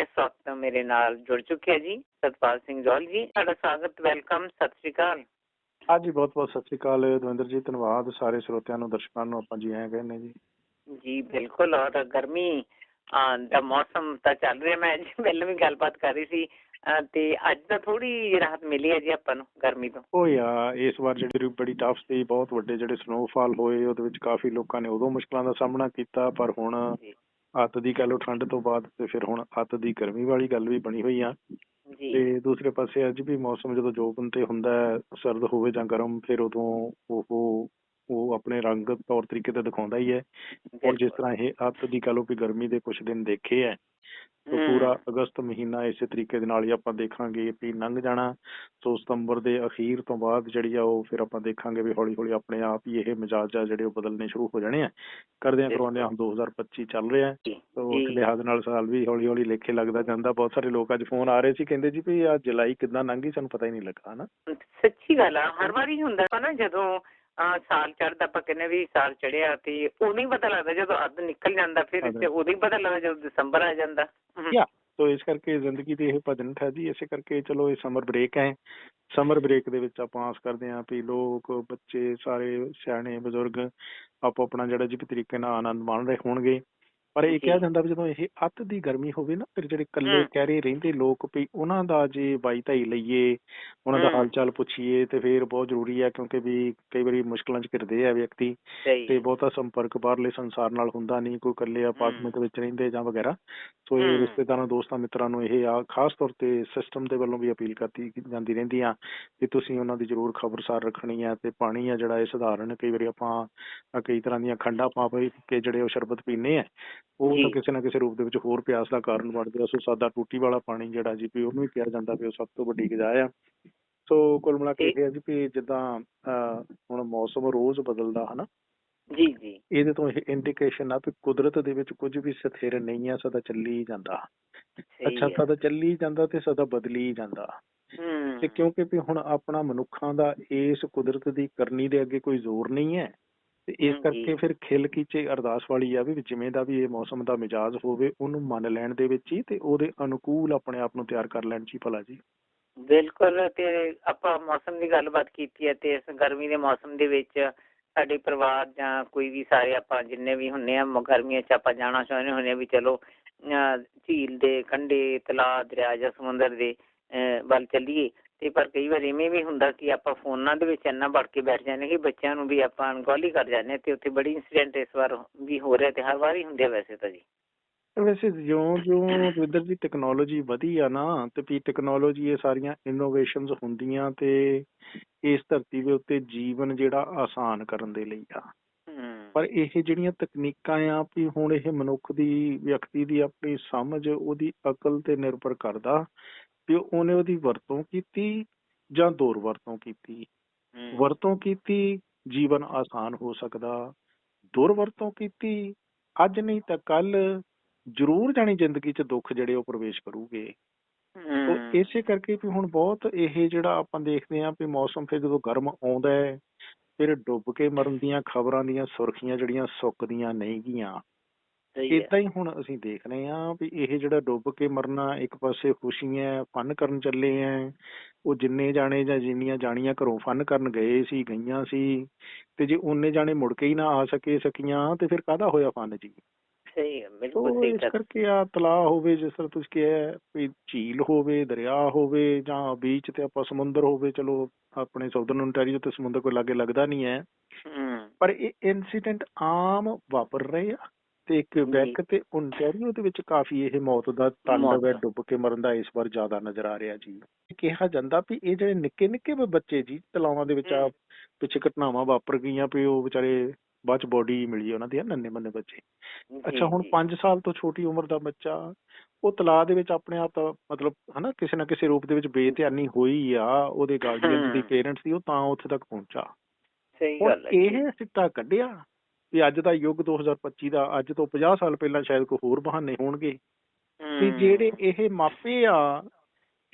ਇਸ ਵਕਤ ਮੇਰੇ ਨਾਲ ਜੁੜ ਚੁੱਕੇ ਜੀ ਸਤਪਾਲ ਸਿੰਘ ਜੋਲ ਜੀ ਤੁਹਾਡਾ ਸਵਾਗਤ ਵੈਲਕਮ ਸਤਿ ਸ਼੍ਰੀ ਅਕਾਲ। ਹਾਂਜੀ ਬਹੁਤ ਬਹੁਤ ਸਤਿ ਸ਼੍ਰੀ ਅਕਾਲ ਦਵਿੰਦਰ ਜੀ ਧੰਨਵਾਦ ਸਾਰੇ ਸਰੋਤਿਆਂ ਨੂੰ ਦਰਸ਼ਕਾਂ ਨੂੰ ਆਪਾਂ ਜੀ ਆਏ ਕਹਿੰਦੇ ਜੀ। ਜੀ ਬਿਲਕੁਲ ਔਰ ਗਰਮੀ ਦਾ ਮੌਸਮ ਤਾਂ ਚੱਲ ਰਿਹਾ ਮੈਂ ਜੀ ਪਹਿਲਾਂ ਵੀ ਗੱਲਬਾਤ ਕਰ ਰਹੀ ਸੀ ਤੇ ਅੱਜ ਤਾਂ ਥੋੜੀ ਰਾਹਤ ਮਿਲੀ ਹੈ ਜੀ ਆਪਾਂ ਨੂੰ ਗਰਮੀ ਤੋਂ। ਉਹ ਯਾ ਇਸ ਵਾਰ ਜਿਹੜੀ ਬੜੀ ਟਫ ਸੀ ਬਹੁਤ ਵੱਡੇ ਜਿਹੜੇ ਸਨੋਫਾਲ ਹੋਏ ਉਹਦੇ ਵਿੱਚ ਕਾਫੀ ਲੋਕਾਂ ਨੇ ਉਦੋਂ ਮੁਸ਼ਕਲਾਂ ਦਾ ਸਾਹਮਣਾ ਕੀਤਾ ਪਰ ਹੁਣ ਅੱਤ ਦੀ ਕਹਿ ਲਓ ਠੰਡ ਤੋਂ ਬਾਅਦ ਤੇ ਫਿਰ ਹੁਣ ਅੱਤ ਦੀ ਗਰਮੀ ਵਾਲੀ ਗੱਲ ਵੀ ਬਣੀ ਹੋਈ ਆ। ਜੀ। ਤੇ ਦੂਸਰੇ ਪਾਸੇ ਅੱਜ ਵੀ ਮੌਸਮ ਜਦੋਂ ਜੋਬਨ ਤੇ ਹੁੰਦਾ ਹੈ, ਸਰਦ ਹੋਵੇ ਜਾਂ ਗਰਮ ਫਿਰ ਉਦੋਂ ਉਹ ਉਹ ਆਪਣੇ ਰੰਗ ਤੌਰ ਤਰੀਕੇ ਤੇ ਦਿਖਾਉਂਦਾ ਹੀ ਹੈ ਹੁਣ ਜਿਸ ਤਰ੍ਹਾਂ ਇਹ ਅੱਤ ਦੀ ਕਹਿ ਲਓ ਵੀ ਗਰਮੀ ਦੇ ਕੁਝ ਦਿਨ ਦੇਖੇ ਹੈ ਤੋ। ਪੂਰਾ ਅਗਸਤ ਮਹੀਨਾ ਇਸੇ ਤਰੀਕੇ ਦੇ ਨਾਲ ਹੀ ਆਪਾਂ ਦੇਖਾਂਗੇ ਵੀ ਲੰਘ ਜਾਣਾ ਸੋ ਸਤੰਬਰ ਦੇ ਅਖੀਰ ਤੋਂ ਬਾਅਦ ਜਿਹੜੀ ਆ ਉਹ ਫਿਰ ਆਪਾਂ ਦੇਖਾਂਗੇ ਵੀ ਹੌਲੀ ਹੌਲੀ ਆਪਣੇ ਆਪ ਹੀ ਇਹ ਮਿਜਾਜ ਆ ਜਿਹੜੇ ਉਹ ਬਦਲਨੇ ਸ਼ੁਰੂ ਹੋ ਜਾਣੇ ਆ ਕਰਦਿਆਂ ਬਿਲਕੁਲ। ਕਰਵਾਉਂਦਿਆਂ ਹੁਣ 2025 ਚੱਲ ਰਿਹਾ ਜੀ। ਉਸ ਲਿਹਾਜ਼ ਨਾਲ ਸਾਲ ਵੀ ਹੌਲੀ ਹੌਲੀ ਲੇਖੇ ਲੱਗਦਾ ਜਾਂਦਾ ਬਹੁਤ ਸਾਰੇ ਲੋਕ ਅੱਜ ਫੋਨ ਆ ਰਹੇ ਸੀ ਕਹਿੰਦੇ ਜੀ ਵੀ ਆ ਜੁਲਾਈ ਕਿੱਦਾਂ ਲੰਘ ਸਾਨੂੰ ਪਤਾ ਹੀ ਨਹੀਂ ਲੱਗਾ ਹਨਾ ਸੱਚੀ ਗੱਲ ਆ ਹਰ ਵਾਰੀ ਹੁੰਦਾ ਨਾ ਜਦੋਂ ਅਹ, ਸਾਲ ਚੜ੍ਹਦਾ ਆਪਾਂ ਕਹਿੰਦੇ ਵੀ ਸਾਲ ਚੜਿਆ ਤੇ ਉਦੋਂ ਹੀ ਪਤਾ ਲੱਗਦਾ ਜਦੋਂ ਅੱਧ ਨਿਕਲ ਜਾਂਦਾ ਫਿਰ। ਤੇ ਉਦੋਂ ਹੀ ਪਤਾ ਲੱਗਦਾ ਜਦੋਂ ਦਸੰਬਰ ਆ ਜਾਂਦਾ। ਯਾ ਤੋ ਇਸ ਕਰਕੇ ਜ਼ਿੰਦਗੀ ਦੀ ਇਹ ਭਜਨ ਠਹਿਦੀ ਇਸੇ ਕਰਕੇ ਚਲੋ ਇਹ ਸਮਰ ਬ੍ਰੇਕ ਹੈ ਸਮਰ ਬ੍ਰੇਕ ਦੇ ਵਿੱਚ ਆਪਾਂ ਆਸ ਕਰਦੇ ਹਾਂ ਵੀ ਲੋਕ ਬੱਚੇ ਸਾਰੇ ਸਿਆਣੇ ਬਜ਼ੁਰਗ ਆਪੋ ਆਪਣਾ ਜਿਹੜਾ ਜਿਸ ਤਰੀਕੇ ਨਾਲ ਆਨੰਦ ਮਾਣ ਰਹੇ ਹੋਣਗੇ ਪਰ ਇਹ। ਕਿਹਾ ਜਾਂਦਾ ਵੀ ਜਦੋਂ ਇਹ ਅੱਤ ਦੀ ਗਰਮੀ ਹੋਵੇ ਨਾ ਫਿਰ ਜਿਹੜੇ ਹਮ। ਕਹਿਰੇ ਰਹਿੰਦੇ ਲੋਕ ਵੀ ਉਹਨਾਂ ਦਾ ਜੇ ਬਾਈ ਧਾਈ ਲਈਏ ਉਹਨਾਂ ਦਾ। ਹਾਲ ਚਾਲ ਪੁੱਛੀਏ ਤੇ ਫਿਰ ਬਹੁਤ ਜ਼ਰੂਰੀ ਹੈ ਕਿਉਂਕਿ ਵੀ ਕਈ ਵਾਰੀ ਮੁਸ਼ਕਲਾਂ 'ਚ ਘਿਰਦੇ ਆ ਵਿਅਕਤੀ ਤੇ ਬਹੁਤਾ ਸੰਪਰਕ ਬਾਹਰਲੇ ਸੰਸਾਰ ਨਾਲ ਹੁੰਦਾ ਨਹੀਂ ਕੋਈ ਇਕੱਲੇ ਅਪਾਰਟਮੈਂਟ ਵਿੱਚ ਰਹਿੰਦੇ ਜਾਂ ਵਗੈਰਾ ਸੋ ਇਹ। ਰਿਸ਼ਤੇਦਾਰਾਂ ਦੋਸਤਾਂ ਮਿੱਤਰਾਂ ਨੂੰ ਇਹ ਆ ਖਾਸ ਤੌਰ ਤੇ ਸਿਸਟਮ ਦੇ ਵੱਲੋਂ ਵੀ ਅਪੀਲ ਕਰਤੀ ਜਾਂਦੀ ਰਹਿੰਦੀ ਆ ਕਿ ਤੁਸੀਂ ਉਹਨਾਂ ਦੀ ਜ਼ਰੂਰ ਖਬਰਸਾਰ ਰੱਖਣੀ ਆ ਤੇ ਪਾਣੀ ਆ ਜਿਹੜਾ ਇਹ ਸਧਾਰਨ ਕਈ ਵਾਰੀ ਆਪਾਂ ਕਈ ਤਰ੍ਹਾਂ ਦੀਆਂ ਖੰਡਾਂ ਪਾ ਪਈ ਕੇ ਜਿਹੜੇ ਉਹ ਸ਼ਰਬਤ ਪੀਨੇ ਆ ਉਹ। ਤਾਂ ਕਿਸੇ ਨਾ ਕਿਸੇ ਰੂਪ ਦੇ ਵਿੱਚ ਹੋਰ ਪਿਆਸ ਦਾ ਕਾਰਨ ਬਣਦੇ ਆ ਸੋ ਸਾਦਾ ਟੂਟੀ ਵਾਲਾ ਪਾਣੀ ਜਿਹੜਾ ਜੀ ਵੀ ਉਹਨੂੰ ਵੀ ਕਿਹਾ ਜਾਂਦਾ ਵੀ ਉਹ ਸਭ ਤੋਂ ਵੱਡੀ ਗਜਾ ਆ। ਸੋ ਕੁੱਲ ਮਿਲਾ ਕੇ ਇਹ ਹੈ ਜੀ ਵੀ ਜਿੱਦਾਂ ਹੁਣ ਮੌਸਮ ਰੋਜ਼ ਬਦਲਦਾ ਹਨਾ। ਜੀ ਜੀ। ਇਹਦੇ ਤੋਂ ਇਹ ਇੰਡੀਕੇਸ਼ਨ ਆ ਵੀ ਕੁਦਰਤ ਦੇ ਵਿੱਚ ਕੁਝ ਵੀ ਸਥਿਰ ਨਹੀਂ ਆ ਸਦਾ ਚੱਲੀ ਹੀ ਜਾਂਦਾ ਅੱਛਾ ਹੈ। ਸਦਾ ਚੱਲੀ ਹੀ ਜਾਂਦਾ ਤੇ ਸਦਾ ਬਦਲੀ ਹੀ। ਜਾਂਦਾ। ਤੇ ਕਿਉਂਕਿ ਵੀ ਹੁਣ ਆਪਣਾ ਮਨੁੱਖਾਂ ਦਾ ਇਸ ਕੁਦਰਤ ਦੀ ਕਰਨੀ ਦੇ ਅੱਗੇ ਕੋਈ ਜ਼ੋਰ ਨਹੀਂ ਹੈ ਤੇ ਇਸ ਕਰਕੇ। ਫਿਰ ਖਿਲ ਕੀਚੇ ਅਰਦਾਸ ਵਾਲੀ ਆ ਵੀ ਜਿਵੇਂ ਦਾ ਵੀ ਇਹ ਮੌਸਮ ਦਾ ਮਿਜਾਜ਼ ਹੋਵੇ ਉਹਨੂੰ ਮੰਨ ਲੈਣ ਦੇ ਵਿੱਚ ਹੀ ਤੇ ਉਹਦੇ ਅਨੁਕੂਲ ਆਪਣੇ ਆਪ ਨੂੰ ਤਿਆਰ ਕਰ ਲੈਣ ਚ ਭਲਾ ਜੀ ਬਿਲਕੁਲ ਤੇ ਆਪਾਂ ਮੌਸਮ ਦੀ ਗੱਲਬਾਤ ਕੀਤੀ ਹੈ ਤੇ ਇਸ ਗਰਮੀ ਦੇ ਮੌਸਮ ਦੇ ਵਿੱਚ ਸਾਡੇ ਪਰਿਵਾਰ ਜਾਂ ਕੋਈ ਵੀ ਸਾਰੇ ਆਪਾਂ ਜਿੰਨੇ ਵੀ ਹੁੰਨੇ ਆ ਗਰਮੀਆਂ 'ਚ ਆਪਾਂ ਜਾਣਾ ਚਾਹੁੰਦੇ ਹੁੰਨੇ ਵੀ ਚਲੋ ਝੀਲ ਦੇ ਕੰਢੇ ਤਲਾਅ ਦਰਿਆ ਜਾਂ ਸਮੁੰਦਰ ਦੇ ਵੱਲ ਚੱਲੀਏ ਤੇ ਪਰ ਕਈ ਵਾਰ ਇਵੇਂ ਵੀ ਹੁੰਦਾ ਕਿ ਆਪਾਂ ਫੋਨਾਂ ਦੇ ਵਿੱਚ ਇੰਨਾ ਵੜ ਕੇ ਬੈਠ ਜਾਂਦੇ ਕਿ ਬੱਚਿਆਂ ਨੂੰ ਵੀ ਆਪਾਂ ਅਣਗੌਲੀ ਕਰ ਜਾਂਦੇ ਤੇ ਉੱਥੇ ਬੜੀ ਇਨਸੀਡੈਂਟ ਇਸ ਵਾਰ ਵੀ ਹੋ ਰਿਹਾ ਤੇ ਹਰ ਵਾਰ ਹੀ ਹੁੰਦੇ ਵੈਸੇ ਤਾਂ ਜੀ। ਵੈਸੇ ਜਿਉਂ ਜਿਉਂ ਵਿਦਰ ਦੀ ਟੈਕਨੋਲੋਜੀ ਵਧੀ ਆ ਨਾ ਤੇ ਵੀ ਟੈਕਨੋਲੋਜੀ ਇਹ ਸਾਰੀਆਂ ਇਨੋਵੇਸ਼ਨਸ ਹੁੰਦੀਆਂ ਤੇ ਇਸ ਧਰਤੀ ਦੇ ਉੱਤੇ ਜੀਵਨ ਜਿਹੜਾ ਆਸਾਨ ਕਰਨ ਦੇ ਲਈ ਆ। ਪਰ ਇਹ ਜਿਹੜੀਆਂ ਤਕਨੀਕਾਂ ਆ ਵੀ ਹੁਣ ਇਹ ਮਨੁੱਖ ਦੀ ਵਿਅਕਤੀ ਦੀ ਆਪਣੀ ਸਮਝ ਉਹਦੀ ਅਕਲ ਤੇ ਨਿਰਭਰ ਕਰਦਾ ਵੀ ਉਹਨੇ ਉਹਦੀ ਵਰਤੋਂ ਕੀਤੀ ਜਾਂ ਦੁਰਵਰਤੋਂ ਕੀਤੀ ਹਮ। ਵਰਤੋਂ ਕੀਤੀ ਜੀਵਨ ਆਸਾਨ ਹੋ ਸਕਦਾ ਦੁਰਵਰਤੋਂ ਕੀਤੀ ਅੱਜ ਨਹੀਂ ਤਾਂ ਕੱਲ ਜ਼ਰੂਰ ਜਾਣੀ ਜ਼ਿੰਦਗੀ 'ਚ ਦੁੱਖ ਜਿਹੜੇ ਉਹ ਪ੍ਰਵੇਸ਼ ਕਰੂਗੇ। ਤੋ ਇਸੇ ਕਰਕੇ ਵੀ ਹੁਣ ਬਹੁਤ ਇਹ ਜਿਹੜਾ ਆਪਾਂ ਦੇਖਦੇ ਆਂ ਵੀ ਮੌਸਮ ਫਿਰ ਜਦੋਂ ਗਰਮ ਆਉਂਦਾ ਹੈ ਫਿਰ ਡੁੱਬ ਕੇ ਮਰਨ ਦੀਆਂ ਖਬਰਾਂ ਦੀਆਂ ਸੁਰਖੀਆਂ ਜਿਹੜੀਆਂ ਸੁੱਕਦੀਆਂ ਨਹੀਂ ਗੀਆਂ ਇਦਾਂ ਹੀ। ਹੁਣ ਅਸੀਂ ਦੇਖ ਰਹੇ ਆਂ ਵੀ ਇਹ ਜਿਹੜਾ ਡੁੱਬ ਕੇ ਮਰਨਾ ਇੱਕ ਪਾਸੇ ਖੁਸ਼ੀਆਂ ਫਨ ਕਰਨ ਚੱਲੇ ਆ ਉਹ ਜਿੰਨੇ ਜਾਣੇ ਜਾਂ ਜਿੰਨੀਆਂ ਜਾਣੀਆਂ ਘਰੋਂ ਫਨ ਕਰਨ ਗਏ ਸੀ ਗਈਆਂ ਸੀ ਤੇ ਜੇ ਉਹਨੇ ਜਾਣੇ ਮੁੜ ਕੇ ਹੀ ਨਾ ਆ ਸਕੇ ਸਕੀਆਂ ਤੇ ਫਿਰ ਕਾਹਦਾ ਹੋਇਆ ਫਨ ਜੀ? ਸਹੀ ਹੈ ਬਿਲਕੁਲ ਤੋ ਸਹੀ ਇਸ ਕਰ ਕਰਕੇ ਆ ਤਲਾਅ ਹੋਵੇ ਜਿਸ ਤਰ੍ਹਾਂ ਤੁਸੀਂ ਕਿਹਾ ਵੀ ਝੀਲ ਹੋਵੇ ਦਰਿਆ ਹੋਵੇ ਜਾਂ ਬੀਚ ਤੇ ਆਪਾਂ ਸਮੁੰਦਰ ਹੋਵੇ ਚਲੋ ਆਪਣੇ ਸਾਊਦਰਨ ontario ਤੇ ਸਮੁੰਦਰ ਕੋਈ ਲਾਗੇ ਲੱਗਦਾ ਨਹੀਂ ਹੈ। ਪਰ ਇਹ ਇਨਸੀਡੈਂਟ ਆਮ ਵਾਪਰ ਰਹੇ ਆ। ਤੇ ਇੱਕ। ਬੈਕ ਤੇ ontario ਦੇ ਵਿੱਚ ਕਾਫੀ ਇਹ ਮੌਤ ਦਾ ਤਾਂਡਵ ਹੈ। ਡੁੱਬ ਕੇ ਮਰਨ ਦਾ ਇਸ ਵਾਰ ਜ਼ਿਆਦਾ ਨਜ਼ਰ ਆ ਰਿਹਾ ਜੀ ਕਿਹਾ ਜਾਂਦਾ ਵੀ ਇਹ ਜਿਹੜੇ ਨਿੱਕੇ ਨਿੱਕੇ ਬੱਚੇ ਜੀ ਤਲਾਵਾਂ ਦੇ ਵਿੱਚ ਆ। ਪਿੱਛੇ ਘਟਨਾਵਾਂ ਵਾਪਰ ਗਈਆਂ ਵੀ ਉਹ ਵਿਚਾਰੇ ਬਾਅਦ ਚ ਬੋਡੀ ਮਿਲੀ ਉਹਨਾਂ ਦੀ ਨੰਨੇ ਮੰਨੇ ਬੱਚੇ ਅੱਛਾ ਹੁਣ 5 ਸਾਲ ਤੋਂ ਛੋਟੀ ਉਮਰ ਦਾ ਬੱਚਾ ਉਹ ਤਲਾਅ ਦੇ ਵਿੱਚ ਆਪਣੇ ਆਪ ਮਤਲਬ ਹਨਾ ਕਿਸੇ ਨਾ ਕਿਸੇ ਰੂਪ ਦੇ ਵਿੱਚ ਬੇਧਿਆਨੀ ਹੋਈ ਆ ਉਹਦੇ ਗਾਰਡੀਅਨ ਦੀ। ਪੇਰੈਂਟਸ ਦੀ ਉਹ ਤਾਂ ਉੱਥੇ ਤੱਕ ਪਹੁੰਚਾ ਸਹੀ ਗੱਲ ਹੈ। ਇਹ ਸਿੱਟਾ ਕੱਢਿਆ ਵੀ ਅੱਜ ਦਾ ਯੁੱਗ 2025 ਦਾ ਅੱਜ ਤੋਂ 50 ਸਾਲ ਪਹਿਲਾਂ ਸ਼ਾਇਦ ਕੋਈ ਹੋਰ ਬਹਾਨੇ ਹੋਣਗੇ। ਹਮ। ਜਿਹੜੇ ਇਹ ਮਾਪੇ ਆ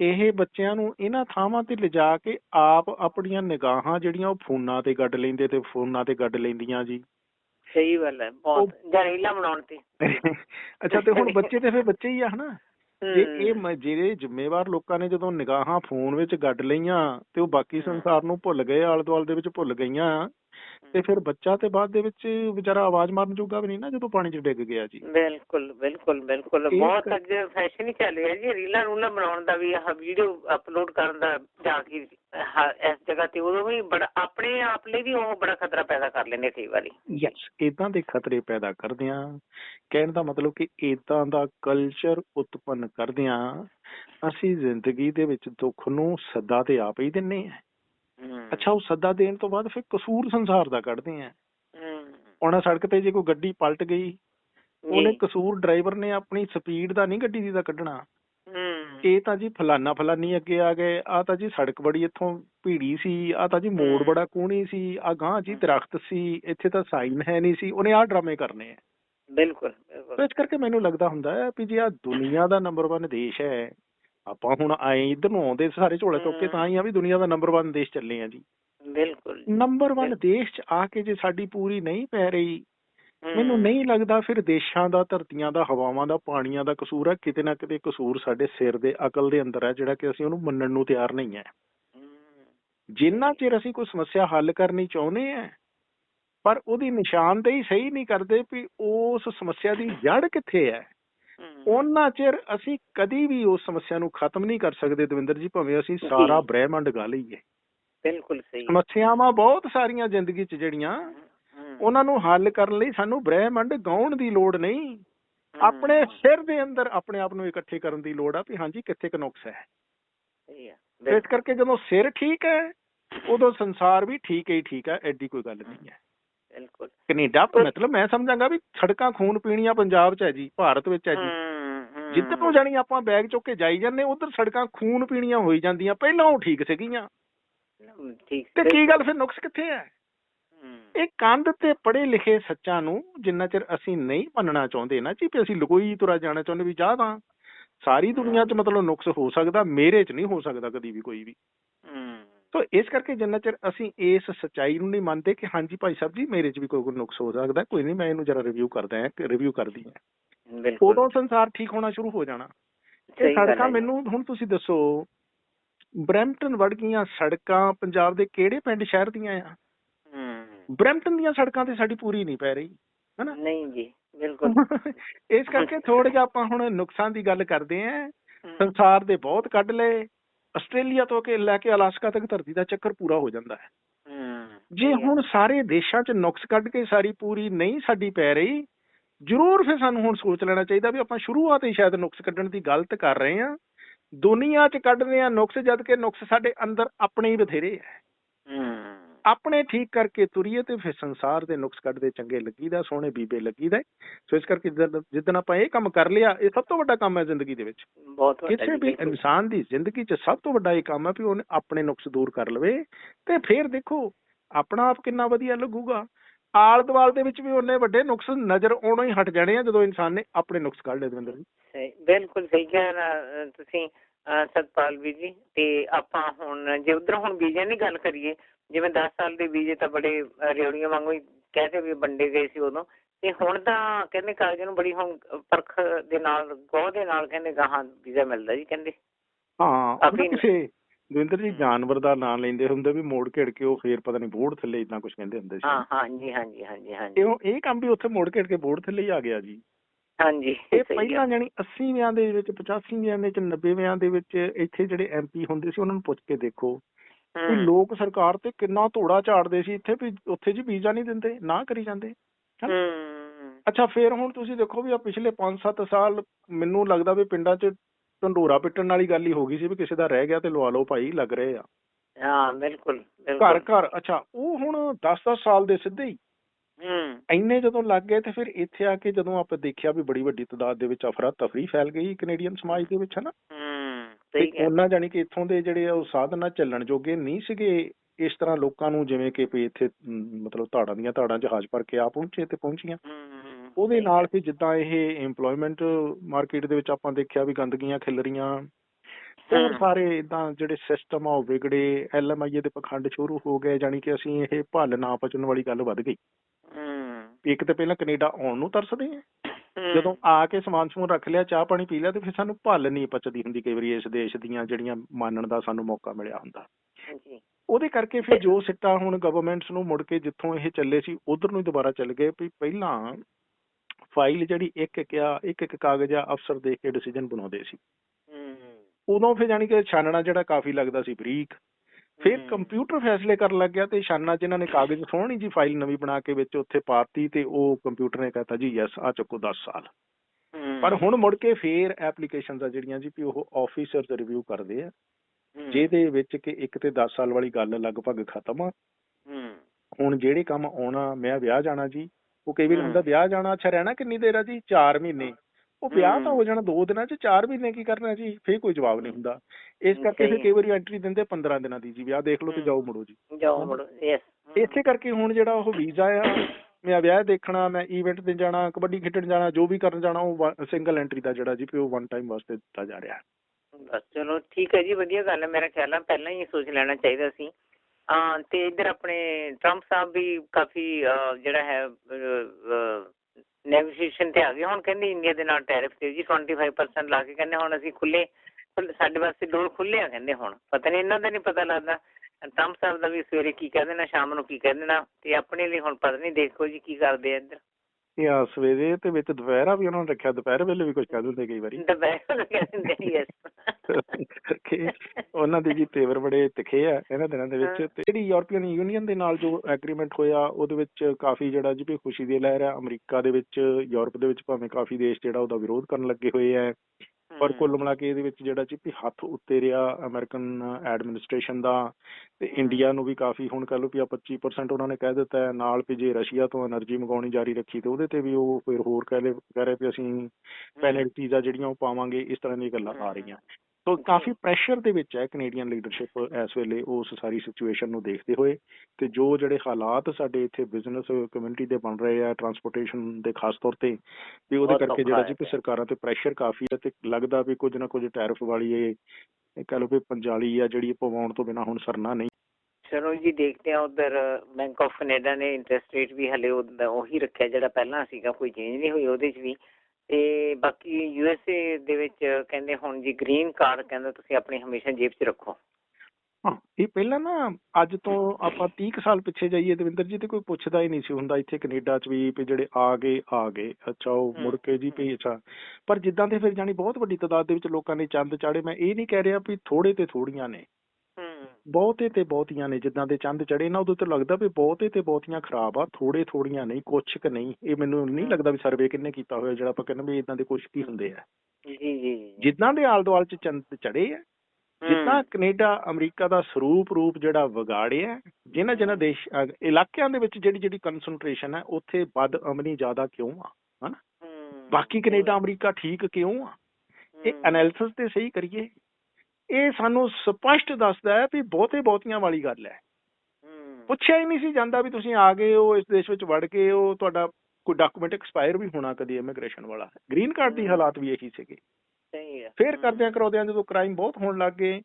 ਇਹ ਬੱਚਿਆਂ ਨੂੰ ਇਹਨਾਂ ਥਾਵਾਂ ਤੇ ਲਿਜਾ ਕੇ ਆਪ ਆਪਣੀਆਂ ਨਿਗਾਹਾਂ ਜਿਹੜੀਆਂ ਉਹ ਫੋਨਾਂ ਤੇ ਗੱਡ ਲੈਂਦੇ ਤੇ ਫੋਨਾਂ ਤੇ ਗੱਡ ਲੈਂਦੀਆਂ ਜੀ। ਸਹੀ ਗੱਲ ਹੈ ਬਹੁਤ ਜ਼ਹਿਰੀਲਾ ਬਣਾਉਣ ਤੇ। ਅੱਛਾ ਤੇ ਹੁਣ ਬੱਚੇ ਤੇ ਫਿਰ ਬੱਚੇ ਹੀ ਆ ਹਨਾ? ਜੇ ਇਹ ਜਿਹੜੇ ਜ਼ਿੰਮੇਵਾਰ ਲੋਕਾਂ ਨੇ ਜਦੋਂ ਨਿਗਾਹਾਂ ਫੋਨ ਵਿੱਚ ਗੱਡ ਲਈਆਂ ਤੇ ਉਹ ਬਾਕੀ। ਸੰਸਾਰ ਨੂੰ ਭੁੱਲ ਗਏ ਆਲੇ ਦੁਆਲੇ ਦੇ ਵਿੱਚ ਭੁੱਲ ਗਈਆਂ ਤੇ ਫਿਰ ਬੱਚਾ ਤੇ ਬਾਅਦ ਦੇ ਵਿੱਚ ਵਿਚਾਰਾ ਆਵਾਜ਼ ਮਾਰਨ ਜੋਗਾ ਵੀ ਨਹੀਂ ਨਾ ਜਦੋਂ ਪਾਣੀ 'ਚ ਡਿੱਗ ਗਿਆ ਜੀ। ਬਿਲਕੁਲ ਬਿਲਕੁਲ ਬਿਲਕੁਲ। ਬਹੁਤ ਅੱਜ ਫੈਸ਼ਨ ਹੀ ਚੱਲ ਰਿਹਾ ਜੀ। ਰੀਲਾਂ ਰੂਲਾਂ ਬਣਾਉਣ ਦਾ ਵੀ ਆਹ ਵੀਡੀਓ ਅਪਲੋਡ ਕਰਨ ਦਾ ਜਾ ਕੇ ਇਸ ਜਗ੍ਹਾ ਤੇ ਉਦੋਂ ਵੀ ਬੜਾ ਆਪਣੇ ਆਪ ਲਈ ਵੀ ਉਹ ਬੜਾ ਖਤਰਾ ਪੈਦਾ ਕਰ ਲੈਂਦੇ ਕਈ ਵਾਰੀ। ਯੈਸ ਇਦਾਂ ਦੇ ਖਤਰੇ ਪੈਦਾ ਕਰਦੇ ਆ। ਕਹਿਣ ਦਾ ਮਤਲਬ ਕਿ ਇਦਾਂ ਦਾ ਕਲਚਰ ਉਤਪੰਨ ਕਰਦੇ ਆ। ਅਸੀਂ ਜ਼ਿੰਦਗੀ ਦੇ ਵਿੱਚ ਦੁੱਖ ਨੂੰ ਸੱਦਾ ਤੇ ਆਪ ਹੀ ਦਿੰਨੇ ਆ। ਅੱਛਾ ਉਹ ਸੱਦਾ ਦੇਣ ਤੋਂ ਬਾਅਦ ਫਿਰ ਕਸੂਰ ਸੰਸਾਰ ਦਾ ਕੱਢਦੇ ਆ। ਉਹਨਾਂ ਸੜਕ ਤੇ ਜੇ ਕੋਈ ਗੱਡੀ ਪਲਟ ਗਈ ਉਹਨੇ ਕਸੂਰ ਡਰਾਈਵਰ ਨੇ ਆਪਣੀ ਸਪੀਡ ਦਾ ਨਹੀਂ ਗੱਡੀ ਦੀ ਦਾ ਕੱਢਣਾ। ਇਹ ਤਾਂ ਜੀ ਫਲਾਨਾ ਫਲਾਨੀ ਅੱਗੇ ਆ ਗਏ ਆ ਤਾਂ ਜੀ ਸੜਕ ਬੜੀ ਇੱਥੋਂ ਭੀੜੀ ਸੀ ਆ ਤਾਂ ਜੀ ਮੋੜ। ਬੜਾ ਕੋਣੀ ਸੀ ਆ ਗਾਂ ਜੀ। ਦਰਖਤ ਸੀ ਇੱਥੇ ਤਾਂ ਸਾਈਨ ਹੈ ਨਹੀਂ ਸੀ ਉਹਨੇ ਆ ਡਰਾਮੇ ਕਰਨੇ ਆ। ਬਿਲਕੁਲ ਇਸ ਕਰਕੇ ਮੈਨੂੰ ਲੱਗਦਾ ਹੁੰਦਾ ਹੈ ਜੇ ਆ ਦੁਨੀਆ ਦਾ ਨੰਬਰ 1 ਦੇਸ਼ ਹੈ ਆਪਾਂ ਹੁਣ ਆਏ ਇਧਰ ਨੂੰ ਆਉਂਦੇ ਸਾਰੇ ਝੋਲੇ ਚੁੱਕ ਕੇ ਤਾਂ ਹੀ ਆ ਵੀ ਦੁਨੀਆ ਦਾ ਨੰਬਰ 1 ਦੇਸ਼ ਚੱਲੇ ਆ ਜੀ। ਬਿਲਕੁਲ। ਨੰਬਰ 1 ਬਿਲਕੁਲ। ਦੇਸ਼ 'ਚ ਆ ਕੇ ਜੇ ਸਾਡੀ ਪੂਰੀ ਨਹੀਂ ਪੈ ਰਹੀ ਮੈਨੂੰ ਨਹੀਂ ਲੱਗਦਾ ਫਿਰ ਦੇਸ਼ਾਂ ਦਾ ਧਰਤੀਆਂ ਦਾ ਹਵਾਵਾਂ ਦਾ ਪਾਣੀਆਂ ਦਾ ਕਸੂਰ ਹੈ ਕਿਤੇ ਨਾ ਕਿਤੇ ਕਸੂਰ ਸਾਡੇ ਸਿਰ ਦੇ ਅਕਲ ਦੇ ਅੰਦਰ ਹੈ ਜਿਹੜਾ ਕਿ ਅਸੀਂ ਉਹਨੂੰ ਮੰਨਣ ਨੂੰ ਤਿਆਰ ਨਹੀਂ ਹੈ ਜਿੰਨਾ ਚਿਰ ਅਸੀਂ ਕੋਈ ਸਮੱਸਿਆ ਹੱਲ ਕਰਨੀ ਚਾਹੁੰਦੇ ਆ ਪਰ ਉਹਦੀ ਨਿਸ਼ਾਨਦੇਹੀ ਸਹੀ ਨਹੀਂ ਕਰਦੇ ਵੀ ਉਸ ਸਮੱਸਿਆ ਦੀ ਜੜ ਕਿੱਥੇ ਹੈ ਉਹਨਾਂ ਚਿਰ ਅਸੀਂ ਕਦੀ ਵੀ ਉਸ ਸਮੱਸਿਆ ਨੂੰ ਖਤਮ ਨਹੀਂ ਕਰ ਸਕਦੇ ਦਵਿੰਦਰ ਜੀ ਭਾਵੇਂ ਅਸੀਂ। ਸਾਰਾ ਬ੍ਰਹਿਮੰਡ ਗਾ ਲਈਏ। ਬਿਲਕੁਲ ਸਹੀ। ਸਮੱਸਿਆਵਾਂ ਬਹੁਤ ਸਾਰੀਆਂ ਜ਼ਿੰਦਗੀ 'ਚ ਜਿਹੜੀਆਂ ਉਹਨਾਂ ਨੂੰ ਹੱਲ ਕਰਨ ਲਈ ਸਾਨੂੰ ਬ੍ਰਹਿਮੰਡ ਗਾਉਣ ਦੀ ਲੋੜ ਨਹੀਂ। ਆਪਣੇ ਸਿਰ ਦੇ ਅੰਦਰ ਆਪਣੇ ਆਪ ਨੂੰ ਇਕੱਠੇ ਕਰਨ ਦੀ ਲੋੜ ਆ ਵੀ ਹਾਂਜੀ ਕਿੱਥੇ ਕੁ ਨੁਕਸ ਹੈ। ਸਹੀ ਹੈ, ਇਸ ਕਰਕੇ ਜਦੋਂ ਸਿਰ ਠੀਕ ਹੈ ਉਦੋਂ ਸੰਸਾਰ ਵੀ ਠੀਕ ਹੀ ਠੀਕ ਹੈ ਐਡੀ ਕੋਈ ਗੱਲ ਨਹੀਂ ਹੈ। ਬਿਲਕੁਲ। ਕੈਨੇਡਾ ਮਤਲਬ ਮੈਂ ਸਮਝਾਂਗਾ ਵੀ ਸੜਕਾਂ ਖੂਨ ਪੀਣੀਆਂ ਪੰਜਾਬ 'ਚ ਹੈ ਜੀ ਭਾਰਤ ਵਿੱਚ ਹੈ ਜੀ। ਜਿੱਧਰ ਨੂੰ ਜਾਣੀ ਆਪਾਂ ਬੈਗ ਚੁੱਕ ਕੇ ਜਾਈ ਜਾਂਦੇ ਉਧਰ ਸੜਕਾਂ ਖੂਨ ਪੀਣੀਆਂ ਹੋਈ ਜਾਂਦੀਆਂ ਪਹਿਲਾਂ ਉਹ ਠੀਕ ਸੀਗੀਆਂ। ਠੀਕ ਤੇ ਕੀ ਗੱਲ ਫਿਰ ਨੁਕਸ ਕਿੱਥੇ ਹੈ? ਇਹ ਕੰਧ ਤੇ ਪੜ੍ਹੇ ਲਿਖੇ ਸੱਚਾਂ ਨੂੰ ਜਿੰਨਾ ਚਿਰ ਅਸੀਂ ਨਹੀਂ ਮੰਨਣਾ ਚਾਹੁੰਦੇ ਨਾ ਜੀ ਵੀ ਅਸੀਂ ਲੁਕੋਈ ਤੁਰਾ ਜਾਣਾ ਚਾਹੁੰਦੇ ਵੀ ਜਾ ਤਾਂ। ਸਾਰੀ ਦੁਨੀਆ 'ਚ ਮਤਲਬ ਨੁਕਸ ਹੋ ਸਕਦਾ ਮੇਰੇ 'ਚ ਨਹੀਂ ਹੋ ਸਕਦਾ ਕਦੀ ਵੀ ਕੋਈ ਵੀ। ਸੋ ਇਸ ਕਰਕੇ ਜਿੰਨਾ ਚਿਰ ਅਸੀਂ ਇਸ ਸੱਚਾਈ ਨੂੰ ਨਹੀਂ ਮੰਨਦੇ ਕਿ ਹਾਂਜੀ ਭਾਈ ਸਾਹਿਬ ਜੀ ਮੇਰੇ 'ਚ ਵੀ ਕੋਈ ਨੁਕਸ ਹੋ ਸਕਦਾ ਕੋਈ ਨਹੀਂ ਮੈਂ ਇਹਨੂੰ ਜਰਾ ਰਿਵਿਊ ਕਰਦਾ ਹਾਂ ਰਿਵਿਊ ਕਰਦੀ ਹਾਂ। ਉਦੋਂ ਸੰਸਾਰ ਠੀਕ ਹੋਣਾ ਸ਼ੁਰੂ ਹੋ ਜਾਣਾ। ਇਹ ਸੜਕਾਂ। ਮੈਨੂੰ ਹੁਣ ਤੁਸੀਂ ਦੱਸੋ ਬਰੈਂਪਟਨ ਵੜ ਗਈਆਂ ਸੜਕਾਂ ਪੰਜਾਬ ਦੇ ਕਿਹੜੇ ਪਿੰਡ ਸ਼ਹਿਰ ਦੀਆਂ ਆ? ਬਰੈਂਪਟਨ ਦੀਆਂ ਸੜਕਾਂ ਤੇ ਸਾਡੀ ਪੂਰੀ ਨਹੀਂ ਪੈ ਰਹੀ ਹਨਾ? ਨਹੀਂ ਜੀ ਬਿਲਕੁਲ। ਇਸ ਕਰਕੇ ਥੋੜਾ ਜਿਹਾ ਆਪਾਂ ਹੁਣ ਨੁਕਸਾਨ ਦੀ ਗੱਲ ਕਰਦੇ ਆਂ। ਸੰਸਾਰ ਦੇ ਬਹੁਤ ਕੱਢ ਲਏ। ਆਸਟ੍ਰੇਲੀਆ ਤੋਂ ਕੇ ਲੈ ਕੇ ਅਲਾਸਕਾ ਤੱਕ ਧਰਤੀ ਦਾ ਚੱਕਰ ਪੂਰਾ ਹੋ ਜਾਂਦਾ ਹੈ। ਜੇ। ਹੁਣ ਸਾਰੇ ਦੇਸ਼ਾਂ 'ਚ ਨੁਕਸ ਕੱਢ ਕੇ ਸਾਰੀ ਪੂਰੀ ਨਹੀਂ ਸਾਡੀ ਪੈ ਰਹੀ ਜ਼ਰੂਰ ਫਿਰ ਸਾਨੂੰ ਹੁਣ ਸੋਚ ਲੈਣਾ ਚਾਹੀਦਾ ਵੀ ਆਪਾਂ ਸ਼ੁਰੂਆਤ ਹੀ ਸ਼ਾਇਦ ਨੁਕਸ ਕੱਢਣ ਦੀ ਗਲਤ ਕਰ ਰਹੇ ਹਾਂ। ਦੁਨੀਆ 'ਚ ਕੱਢਦੇ ਆ ਨੁਕਸ ਜਦ ਕਿ ਨੁਕਸ ਸਾਡੇ ਅੰਦਰ ਆਪਣੇ ਹੀ ਬਥੇਰੇ ਹੈ। ਹਮ, ਆਪਣੇ ਠੀਕ ਕਰਕੇ ਤੁਰੀਏ ਤੇ ਫਿਰ ਸੰਸਾਰ ਦੇ ਨੁਕਸ ਕੱਢਦੇ ਚੰਗੇ ਲੱਗੀਦਾ ਸੋਹਣੇ ਬੀਬੇ ਲੱਗੀਦਾ। ਸੋ ਇਸ ਕਰਕੇ ਜਿੱਦਣ ਆਪਾਂ ਇਹ ਕੰਮ ਕਰ ਲਿਆ ਇਹ ਸਭ ਤੋਂ ਵੱਡਾ ਕੰਮ ਹੈ ਜ਼ਿੰਦਗੀ ਦੇ ਵਿੱਚ। ਬਹੁਤ ਵੱਡਾ ਕਿਸੇ ਵੀ। ਇਨਸਾਨ ਦੀ ਜ਼ਿੰਦਗੀ 'ਚ ਸਭ ਤੋਂ ਵੱਡਾ ਇਹ ਕੰਮ ਹੈ ਵੀ ਉਹਨੇ ਆਪਣੇ ਨੁਕਸ ਦੂਰ ਕਰ ਲਵੇ। ਤੇ ਫਿਰ ਦੇਖੋ ਆਪਣਾ ਆਪ ਕਿੰਨਾ ਵਧੀਆ ਲੱਗੂਗਾ। ਆਲ ਦੁਆਲ ਦੇ ਵਿੱਚ ਵੀ ਉਹਨੇ ਵੱਡੇ ਨੁਕਸ ਨਜ਼ਰ ਆਉਣੋਂ ਹੀ ਹਟ ਜਾਣੇ ਆ ਜਦੋਂ ਇਨਸਾਨ ਨੇ ਆਪਣੇ ਨੁਕਸ ਕੱਢ ਲਏ ਦਵਿੰਦਰ ਜੀ। ਸਹੀ ਬਿਲਕੁਲ ਸਹੀ ਕਹਿ ਰਹੇ ਅਹ, ਤੁਸੀਂ ਸਤਪਾਲ ਵੀਰ ਜੀ ਤੇ ਆਪਾਂ ਹੁਣ ਜੇ ਉਧਰ ਹੁਣ ਬੀਜਿਆਂ ਦੀ ਗੱਲ ਕਰੀਏ ਜਿਵੇਂ 10 ਸਾਲ ਦੇ ਬੀਜੇ ਤਾਂ ਬੜੇ ਅਹ, ਰਿਓੜੀਆਂ ਵਾਂਗੂ ਹੀ ਕਹਿੰਦੇ ਵੀ ਵੰਡੇ ਗਏ ਸੀ ਉਦੋਂ। ਤੇ ਹੁਣ ਤਾਂ ਕਹਿੰਦੇ ਕਾਗਜ਼ਾਂ ਨੂੰ ਬੜੀ ਹੁਣ ਪਰਖ ਦੇ ਨਾਲ ਗੌਹ ਦੇ ਨਾਲ ਕਹਿੰਦੇ ਗਾਹਾਂ ਵੀਜ਼ਾ ਮਿਲਦਾ ਜੀ ਕਹਿੰਦੇ। ਹਾਂ ਆਪਣੀ- ਦਵਿੰਦਰ ਜੀ। ਜਾਨਵਰ ਦਾ ਨਾਂ ਲੈਂਦੇ ਹੁੰਦੇ ਵੀ ਮੋੜ ਘੇੜ ਕੇ ਉਹ ਫੇਰ ਪਤਾ ਨਹੀਂ ਬੋਰਡ ਥੱਲੇ ਇਦਾਂ ਕੁਝ ਕਹਿੰਦੇ ਹੁੰਦੇ ਸੀ। ਹਾਂ ਹਾਂਜੀ ਹਾਂਜੀ ਹਾਂਜੀ ਹਾਂਜੀ। ਇਹ ਇਹ ਕੰਮ ਵੀ ਉੱਥੇ ਮੋੜ ਘੇੜ ਕੇ ਬੋਰਡ ਥੱਲੇ ਹੀ ਆ ਗਿਆ ਜੀ। ਹਾਂਜੀ ਇਹ ਪਹਿਲਾਂ। ਜਾਨੀ 80ਵਿਆਂ ਦੇ ਵਿੱਚ 85ਵਿਆਂ ਦੇ ਵਿੱਚ 90ਵਿਆਂ ਦੇ ਵਿੱਚ ਇੱਥੇ ਜਿਹੜੇ ਐਮਪੀ ਹੁੰਦੇ ਸੀ ਉਹਨਾਂ ਨੂੰ ਪੁੱਛ ਕੇ ਦੇਖੋ ਹਮ, ਲੋਕ ਸਰਕਾਰ ਤੇ ਕਿੰਨਾ ਧੋੜਾ ਝਾੜਦੇ ਸੀ ਇੱਥੇ ਵੀ ਉੱਥੇ ਜੀ ਵੀਜ਼ਾ ਨਹੀਂ ਦਿੰਦੇ ਨਾ ਕਰੀ ਜਾਂਦੇ। ਅੱਛਾ ਫੇਰ ਹੁਣ ਤੁਸੀਂ ਦੇਖੋ ਵੀ ਆ ਪਿਛਲੇ 5-7 ਸਾਲ ਮੈਨੂੰ ਲੱਗਦਾ ਵੀ ਪਿੰਡਾਂ 'ਚ ਢੰਡੋਰਾ ਪਿੱਟਣ ਵਾਲੀ ਗੱਲ ਹੀ ਹੋ ਗਈ ਸੀ ਵੀ ਕਿਸੇ ਦਾ ਰਹਿ ਗਿਆ ਤੇ ਲਵਾ ਲਓ ਭਾਈ ਲੱਗ ਰਹੇ ਆ। ਹਾਂ ਬਿਲਕੁਲ ਘਰ ਘਰ ਅੱਛਾ ਉਹ ਹੁਣ 10-10 ਸਾਲ ਦੇ ਸਿੱਧੇ ਹੀ। ਹਮ ਇੰਨੇ ਜਦੋਂ ਲੱਗ ਗਏ ਤੇ ਫਿਰ ਇੱਥੇ ਆ ਕੇ ਜਦੋਂ ਆਪਾਂ ਦੇਖਿਆ ਵੀ ਬੜੀ ਵੱਡੀ ਤਾਦਾਦ ਦੇ ਵਿੱਚ ਅਫਰਾ ਤਫਰੀ ਫੈਲ ਗਈ ਕੈਨੇਡੀਅਨ ਸਮਾਜ ਦੇ ਵਿੱਚ ਹਨਾ? ਤੇ ਹੈ ਉਹਨਾਂ ਜਾਨੀ ਕਿ ਇੱਥੋਂ ਦੇ ਜਿਹੜੇ ਉਹ ਸਾਧਨ ਨਾਲ ਚੱਲਣ ਜੋਗੇ ਨਹੀਂ ਸੀਗੇ ਇਸ ਤਰ੍ਹਾਂ ਲੋਕਾਂ ਨੂੰ ਜਿਵੇਂ ਕਿ ਵੀ ਇੱਥੇ ਮਤਲਬ ਧਾੜਾਂ ਦੀਆਂ ਧਾੜਾਂ ਜਹਾਜ਼ ਭਰ ਕੇ ਆ ਪਹੁੰਚੇ ਤੇ ਪਹੁੰਚੀਆਂ। ਉਹਦੇ ਨਾਲ ਫਿਰ ਜਿੱਦਾਂ ਇਹ EMPLOYMENT ਮਾਰਕੀਟ ਦੇ ਵਿੱਚ ਆਪਾਂ ਦੇਖਿਆ ਵੀ ਗੰਦਗੀਆਂ ਖਿਲ ਰਹੀਆਂ। ਹਮ। ਸਾਰੇ ਇਦਾਂ ਜਿਹੜੇ ਸਿਸਟਮ ਆ ਉਹ ਵਿਗੜੇ ਐਲਐਮਆਈਏ ਦੇ ਪਖੰਡ ਸ਼ੁਰੂ ਹੋ ਗਏ ਜਾਨੀ ਕਿ ਅਸੀਂ ਇਹ ਭੱਲ ਨਾ ਪਚਣ ਵਾਲੀ ਗੱਲ ਵੱਧ ਗਈ। ਵੀ ਇੱਕ ਤੇ ਪਹਿਲਾਂ ਕੈਨੇਡਾ ਆਉਣ ਨੂੰ ਤਰਸਦੇ ਆ। ਜਦੋਂ ਆ ਕੇ ਸਮਾਨ ਸਮੂਨ ਰੱਖ ਲਿਆ ਚਾਹ ਪਾਣੀ ਪੀ ਲਿਆ ਤੇ ਫਿਰ ਸਾਨੂੰ ਭੱਲ ਨਹੀਂ ਪਚਦੀ ਹੁੰਦੀ ਕਈ ਵਾਰੀ ਇਸ ਦੇਸ਼ ਦੀਆਂ ਜਿਹੜੀਆਂ ਮੰਨਣ ਦਾ ਸਾਨੂੰ ਮੌਕਾ ਮਿਲਿਆ ਹੁੰਦਾ। ਉਹਦੇ ਕਰਕੇ ਫਿਰ ਜੋ ਸਿੱਟਾ ਹੁਣ ਗਵਰਨਮੈਂਟਸ ਨੂੰ ਮੁੜ ਕੇ ਜਿੱਥੋਂ ਇਹ ਚੱਲੇ ਸੀ ਉਧਰ ਨੂੰ ਹੀ ਦੁਬਾਰਾ ਚੱਲ ਗਏ ਵੀ ਪਹਿਲਾਂ ਫਾਈਲ ਜਿਹੜੀ ਇੱਕ ਇੱਕ ਆ ਇੱਕ ਇੱਕ ਕਾਗਜ਼ ਆ ਅਫਸਰ ਦੇਖ ਕੇ ਡਿਸੀਜਨ ਬਣਾਉਂਦੇ ਸੀ। ਉਦੋਂ ਫਿਰ ਜਾਨੀ ਕਿ ਛਾਨਣਾ ਜਿਹੜਾ ਕਾਫੀ ਲੱਗਦਾ ਸੀ ਬਰੀਕ। ਫਿਰ ਕੰਪਿਊਟਰ ਫੈਸਲੇ ਕਰਨ ਲੱਗ ਗਿਆ ਤੇ ਛਾਨਣਾ ਜਿਨ੍ਹਾਂ ਨੇ ਕਾਗਜ਼ ਸੋਹਣੀ ਜੀ ਫਾਈਲ ਨਵੀਂ ਬਣਾ ਕੇ ਵਿੱਚ ਉੱਥੇ ਪਾਤੀ ਤੇ ਉਹ ਕੰਪਿਊਟਰ ਨੇ ਕਹਤਾ ਜੀ ਯੈਸ ਆ ਚੱਕੋ 10 ਸਾਲ। ਪਰ ਹੁਣ ਮੁੜ ਕੇ ਫੇਰ ਐਪਲੀਕੇਸ਼ਨਸ ਆ ਜਿਹੜੀਆਂ ਜੀ ਵੀ ਉਹ ਆਫੀਸਰਸ ਰਿਵਿਊ ਕਰਦੇ ਆ। ਜਿਹਦੇ ਵਿੱਚ ਕਿ ਇੱਕ ਤੇ 10 ਸਾਲ ਵਾਲੀ ਗੱਲ ਲਗਭਗ ਖਤਮ ਆ। ਹੁਣ ਜਿਹੜੇ ਕੰਮ ਆਉਣਾ ਮੈਂ ਵਿਆਹ ਜਾਣਾ ਜੀ ਉਹ ਕਈ ਵਾਰ। ਹੁੰਦਾ ਵਿਆਹ ਜਾਣਾ ਅੱਛਾ ਰਹਿਣਾ ਕਿੰਨੀ ਦੇਰ ਆ ਜੀ? 4 ਮਹੀਨੇ। ਉਹ ਵਿਆਹ ਤਾਂ। ਹੋ। ਜਾਣਾ 2 ਦਿਨਾਂ ਚ 4 ਮਹੀਨੇ ਕੀ ਕਰਨਾ ਜੀ? ਫੇਰ ਕੋਈ ਜਵਾਬ ਨਹੀਂ ਹੁੰਦਾ। ਇਸ ਕਰਕੇ ਫਿਰ ਹੈ। ਕਈ ਵਾਰੀ ਐਂਟਰੀ ਦਿੰਦੇ 15 ਦਿਨਾਂ ਦੀ ਜੀ। ਵਿਆਹ ਦੇਖ ਲਓ ਤੇ। ਜਾਓ ਮੁੜੋ ਜੀ। ਜਾਓ ਮੁੜੋ ਯੈਸ ਇਸੇ ਕਰਕੇ ਹੁਣ ਜਿਹੜਾ ਉਹ ਵੀਜ਼ਾ ਆ ਮੈਂ ਵਿਆਹ ਦੇਖਣਾ ਮੈਂ ਇਵੈਂਟ ਤੇ ਜਾਣਾ ਕਬੱਡੀ ਖੇਡਣ ਜਾਣਾ ਜੋ ਵੀ ਕਰਨ ਜਾਣਾ ਉਹ ਸਿੰਗਲ ਐਂਟਰੀ ਦਾ ਜਿਹੜਾ ਜੀ ਉਹ ਵਨ ਟਾਈਮ ਵਾਸਤੇ ਦਿੱਤਾ ਜਾ ਰਿਹਾ। ਬਸ ਚਲੋ ਠੀਕ ਹੈ ਜੀ ਵਧੀਆ ਗੱਲ ਹੈ। ਮੇਰਾ ਖਿਆਲ ਹੈ ਪਹਿਲਾਂ ਹੀ ਸੋਚ ਲੈਣਾ ਚਾਹੀਦਾ ਸੀ। ਹਾਂ ਤੇ ਇੱਧਰ ਆਪਣੇ ਟਰੰਪ ਸਾਹਿਬ ਵੀ ਕਾਫੀ ਜਿਹੜਾ ਹੈ ਨੈਗੋਸ਼ੀਏਸ਼ਨ ਤੇ ਆ ਗਏ। ਹੁਣ ਕਹਿੰਦੇ ਇੰਡੀਆ ਦੇ ਨਾਲ ਟੈਰਿਫ ਤੇ ਜੀ 25% ਲਾ ਕੇ ਕਹਿੰਦੇ ਹੁਣ ਅਸੀਂ ਖੁੱਲੇ ਸਾਡੇ ਵਾਸਤੇ ਡੋਰ ਖੁੱਲੇ ਆ ਕਹਿੰਦੇ ਹੁਣ। ਪਤਾ ਨਹੀਂ, ਇਹਨਾਂ ਦਾ ਨਹੀਂ ਪਤਾ ਲੱਗਦਾ। ਟਰੰਪ ਸਾਹਿਬ ਦਾ ਵੀ ਸਵੇਰੇ ਕੀ ਕਹਿ ਦੇਣਾ, ਸ਼ਾਮ ਨੂੰ ਕੀ ਕਹਿ ਦੇਣਾ। ਤੇ ਆਪਣੇ ਲਈ ਹੁਣ ਪਤਾ ਨਹੀਂ, ਦੇਖੋ ਜੀ ਕੀ ਕਰਦੇ ਆ ਇੱਧਰ। ਇਹ ਆ ਸਵੇਰੇ ਤੇ ਵਿੱਚ ਦੁਪਹਿਰਾ ਵੀ ਉਹਨਾਂ ਨੇ ਰੱਖਿਆ ਦੁਪਹਿਰ ਵੇਲੇ ਵੀ ਕੁਝ ਕਹਿ ਦਿੰਦੇ ਕਈ ਵਾਰੀ। ਦੁਪਹਿਰ ਨੂੰ ਕਹਿ ਦਿੰਦੇ ਯੈਸ ਕਿ ਉਹਨਾਂ ਦੇ ਜੀ ਤੇਵਰ ਬੜੇ ਤਿੱਖੇ ਆ ਇਹਨਾਂ ਦਿਨਾਂ ਦੇ ਵਿੱਚ। ਤੇ ਜਿਹੜੀ ਯੂਰਪੀਅਨ ਯੂਨੀਅਨ ਦੇ ਨਾਲ ਜੋ ਐਗਰੀਮੈਂਟ ਹੋਇਆ ਉਹਦੇ ਵਿੱਚ ਕਾਫੀ ਜਿਹੜਾ ਜੀ ਵੀ ਖੁਸ਼ੀ ਦੀ ਲਹਿਰ ਆ। ਅਮਰੀਕਾ ਦੇ ਵਿੱਚ ਯੂਰਪ ਦੇ ਵਿੱਚ ਭਾਵੇਂ ਕਾਫੀ ਦੇਸ਼ ਜਿਹੜਾ ਉਹਦਾ ਵਿਰੋਧ ਕਰਨ ਲੱਗੇ ਹੋਏ ਆ। ਪਰ ਕੁੱਲ ਮਿਲਾ ਕੇ ਇਹਦੇ ਵਿੱਚ ਜਿਹੜਾ ਜੀ ਹੱਥ ਉੱਤੇ ਰਿਹਾ ਅਮਰੀਕਨ ਐਡਮਿਨਿਸਟ੍ਰੇਸ਼ਨ ਦਾ ਤੇ ਇੰਡੀਆ ਨੂੰ ਵੀ ਕਾਫੀ ਹੁਣ ਕਹ ਲਓ ਵੀ ਆ 25% ਉਹਨਾਂ ਨੇ ਕਹਿ ਦਿੱਤਾ ਹੈ ਨਾਲ ਵੀ ਜੇ ਰਸ਼ੀਆ ਤੋਂ એનર્ਜੀ ਮੰਗਾਉਣੀ ਜਾਰੀ ਰੱਖੀ ਤੇ ਉਹਦੇ ਤੇ ਵੀ ਉਹ ਫਿਰ ਹੋਰ ਕਹਿ ਲੈ ਕਹਿ ਰਹੇ ਵੀ ਅਸੀਂ ਪੈਨਲਟੀਜ਼ ਜਿਹੜੀਆਂ ਉਹ ਪਾਵਾਂਗੇ ਇਸ ਤਰ੍ਹਾਂ ਦੀਆਂ ਗੱਲਾਂ ਆ ਰਹੀਆਂ। ਸੋ ਕਾਫੀ ਪ੍ਰੈਸ਼ਰ ਦੇ ਵਿੱਚ ਹੈ ਕੈਨੇਡੀਅਨ ਲੀਡਰਸ਼ਿਪ ਇਸ ਵੇਲੇ ਉਸ ਸਾਰੀ ਸਿਚੁਏਸ਼ਨ ਨੂੰ ਦੇਖਦੇ ਹੋਏ ਤੇ ਜੋ ਜਿਹੜੇ ਹਾਲਾਤ ਸਾਡੇ ਇੱਥੇ ਬਿਜ਼ਨਸ ਕਮਿਊਨਿਟੀ ਦੇ ਬਣ ਰਹੇ ਆ ਟਰਾਂਸਪੋਰਟੇਸ਼ਨ ਦੇ ਖਾਸ ਤੌਰ ਤੇ ਵੀ ਉਹਦੇ ਕਰਕੇ ਜਿਹੜਾ ਜੀ ਤੇ। ਸਰਕਾਰਾਂ ਤੇ ਪ੍ਰੈਸ਼ਰ ਕਾਫੀ ਹੈ ਤੇ ਲੱਗਦਾ ਵੀ ਕੁਝ ਨਾ ਕੁਝ ਟੈਰਿਫ ਵਾਲੀ ਇਹ ਕਹ ਲਓ ਵੀ ਪੰਜਾਲੀ ਆ ਜਿਹੜੀ ਪਵਾਉਣ ਤੋਂ ਬਿਨਾ ਹੁਣ ਸਰਨਾ ਨਹੀਂ। ਚਲੋ ਜੀ ਦੇਖਦੇ ਆ ਉਧਰ ਬੈਂਕ ਆਫ ਕੈਨੇਡਾ ਨੇ ਇੰਟਰਸਟ ਰੇਟ ਵੀ ਹਲੇ ਉਹੀ ਰੱਖਿਆ ਜਿਹੜਾ ਪਹਿਲਾਂ ਸੀਗਾ ਕੋਈ ਚੇਂਜ ਨਹੀਂ ਹੋਈ ਉਹਦੇ 'ਚ ਵੀ। ਤੇ ਬਾਕੀ ਯੂ ਐਸ ਏ ਦੇ ਵਿੱਚ ਕਹਿੰਦੇ ਹੁਣ ਜੀ ਗ੍ਰੀਨ ਕਾਰਡ ਕਹਿੰਦਾ ਤੁਸੀਂ ਆਪਣੀ ਹਮੇਸ਼ਾ ਜੇਬ 'ਚ ਰੱਖੋ। ਇਹ ਪਹਿਲਾਂ ਨਾ ਅੱਜ ਤੋਂ ਆਪਾਂ 30 ਕੁ ਸਾਲ ਪਿੱਛੇ ਜਾਈਏ ਦਵਿੰਦਰ ਜੀ ਤੇ ਕੋਈ ਪੁੱਛਦਾ ਹੀ ਨਹੀਂ ਸੀ ਹੁੰਦਾ ਇੱਥੇ ਕੈਨੇਡਾ 'ਚ ਵੀ ਜਿਹੜੇ ਆ ਗਏ ਆ ਗਏ। ਅੱਛਾ ਉਹ ਮੁੜ ਕੇ ਜੀ ਵੀ ਅੱਛਾ। ਪਰ ਜਿੱਦਾਂ ਦੇ ਫਿਰ ਜਾਨੀ ਬਹੁਤ ਵੱਡੀ ਤਾਦਾਦ ਦੇ ਵਿੱਚ ਲੋਕਾਂ ਨੇ ਚੰਦ ਚਾੜੇ ਮੈਂ ਇਹ ਨਹੀਂ ਕਹਿ ਰਿਹਾ ਵੀ ਥੋੜੇ ਤੇ ਥੋੜੀਆਂ ਨੇ। ਬਹੁਤੇ ਤੇ ਬਹੁਤੀਆਂ ਨੇ ਜਿੱਦਾਂ ਦੇ ਚੰਦ ਚੜੇ ਨਾ ਉਦੋਂ ਤੇ ਲੱਗਦਾ ਵੀ ਬਹੁਤੇ ਤੇ ਬਹੁਤੀਆਂ ਖਰਾਬ ਆ ਥੋੜੇ ਥੋੜੀਆਂ ਨਹੀਂ ਕੁਛ ਕੁ ਨਹੀਂ ਇਹ ਮੈਨੂੰ ਨਹੀਂ। ਲੱਗਦਾ ਵੀ ਸਰਵੇ ਕਿੰਨੇ ਕੀਤਾ ਹੋਇਆ ਜਿਹੜਾ ਆਪਾਂ ਕਹਿੰਦੇ ਵੀ ਇਦਾਂ ਦੇ ਕੁਛ ਕੀ ਹੁੰਦੇ ਆ। ਜੀ ਜੀ ਜੀ। ਜਿੱਦਾਂ ਦੇ ਆਲ ਦੁਆਲ ਚ ਚੰਦ ਚੜੇ ਆ ਜਿੱਦਾਂ ਕੈਨੇਡਾ ਅਮਰੀਕਾ ਦਾ ਸਰੂਪ ਰੂਪ ਜਿਹੜਾ ਵਿਗਾੜਿਆ ਜਿਨ੍ਹਾਂ ਜਿਨ੍ਹਾਂ ਦੇਸ਼ ਇਲਾਕਿਆਂ ਦੇ ਵਿੱਚ ਜਿਹੜੀ ਜਿਹੜੀ ਕਨਸੈਂਟਰੇਸ਼ਨ ਹੈ ਉੱਥੇ ਬਦ ਅਮਨੀ ਜ਼ਿਆਦਾ ਕਿਉਂ ਆ ਹਨਾ? ਬਾਕੀ ਕੈਨੇਡਾ ਅਮਰੀਕਾ ਠੀਕ ਕਿਉਂ ਆ? ਇਹ ਐਨਾਲਿਸਿਸ ਤੇ ਸਹੀ ਕਰੀਏ। ਇਹ ਸਾਨੂੰ ਸਪਸ਼ਟ ਦੱਸਦਾ ਹੈ ਵੀ ਬਹੁਤੇ ਬਹੁਤੀਆਂ ਵਾਲੀ ਗੱਲ ਹੈ। ਪੁੱਛਿਆ ਹੀ ਨਹੀਂ ਸੀ ਜਾਂਦਾ ਵੀ ਤੁਸੀਂ ਆ ਗਏ ਹੋ ਇਸ ਦੇਸ਼ ਵਿੱਚ ਵੜ ਕੇ ਹੋ ਤੁਹਾਡਾ ਕੋਈ ਡਾਕੂਮੈਂਟ ਐਕਸਪਾਇਰ ਵੀ ਹੋਣਾ ਕਦੀ ਇਮੀਗ੍ਰੇਸ਼ਨ ਵਾਲਾ। ਗ੍ਰੀਨ ਕਾਰਡ ਦੀ। ਹਾਲਾਤ ਵੀ ਇਹੀ ਸੀਗੇ। ਸਹੀ ਹੈ। ਫਿਰ ਹੂੰ। ਕਰਦਿਆਂ ਕਰਾਉਂਦਿਆਂ ਜਦੋਂ ਕ੍ਰਾਈਮ ਬਹੁਤ ਹੋਣ ਲੱਗ ਗਏ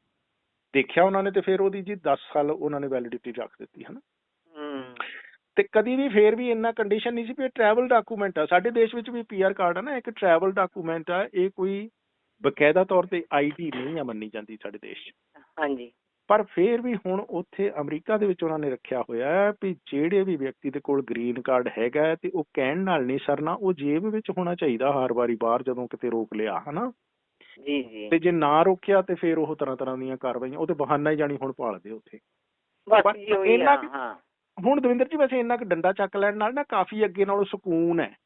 ਦੇਖਿਆ ਉਹਨਾਂ ਨੇ ਤੇ ਫਿਰ ਉਹਦੀ ਜੀ 10 ਸਾਲ ਉਹਨਾਂ ਨੇ ਵੈਲਿਡਿਟੀ ਰੱਖ ਦਿੱਤੀ ਹਨਾ। ਤੇ ਕਦੀ ਵੀ ਫੇਰ ਵੀ ਇੰਨਾ ਕੰਡੀਸ਼ਨ ਨਹੀਂ ਸੀ ਵੀ ਟਰੈਵਲ ਡਾਕੂਮੈਂਟ ਆ। ਸਾਡੇ ਦੇਸ਼ ਵਿੱਚ ਵੀ ਪੀਆਰ ਕਾਰਡ ਆ ਨਾ ਇੱਕ ਟਰੈਵਲ ਡਾਕੂਮੈਂਟ ਆ ਇਹ ਕੋਈ ਬਕਾਇਦਾ ਤੌਰ ਤੇ ਆਈਡੀ ਨਹੀਂ ਆ ਮੰਨੀ ਜਾਂਦੀ ਸਾਡੇ ਦੇਸ਼ 'ਚ। ਹਾਂਜੀ। ਪਰ ਫੇਰ ਵੀ ਹੁਣ ਉੱਥੇ ਅਮਰੀਕਾ ਦੇ ਵਿੱਚ ਉਹਨਾਂ ਨੇ ਰੱਖਿਆ ਹੋਇਆ ਹੈ ਵੀ ਜਿਹੜੇ ਵੀ ਵਿਅਕਤੀ ਦੇ ਕੋਲ ਗ੍ਰੀਨ ਕਾਰਡ ਹੈਗਾ ਹੈ ਤੇ ਉਹ ਕਹਿਣ ਨਾਲ ਨਹੀਂ ਸਰਨਾ ਉਹ ਜੇਬ ਵਿੱਚ ਹੋਣਾ ਚਾਹੀਦਾ ਹਰ ਵਾਰੀ ਬਾਹਰ ਜਦੋਂ ਕਿਤੇ ਰੋਕ ਲਿਆ ਹਨਾ? ਜੀ ਜੀ। ਤੇ ਜੇ ਨਾ ਰੋਕਿਆ ਤੇ ਫਿਰ ਉਹ ਤਰ੍ਹਾਂ ਤਰ੍ਹਾਂ ਦੀਆਂ ਕਾਰਵਾਈਆਂ ਉਹ ਤੇ ਬਹਾਨਾ ਹੀ ਜਾਣੀ ਹੁਣ ਭਾਲਦੇ ਉੱਥੇ। ਬਸ ਹਾਂ। ਹੁਣ ਦਵਿੰਦਰ ਜੀ ਵੈਸੇ ਇੰਨਾ ਕੁ ਡੰਡਾ ਚੱਕ ਲੈਣ ਨਾਲ ਨਾ ਕਾਫੀ ਅੱਗੇ ਨਾਲੋਂ ਸਕੂਨ ਹੈ।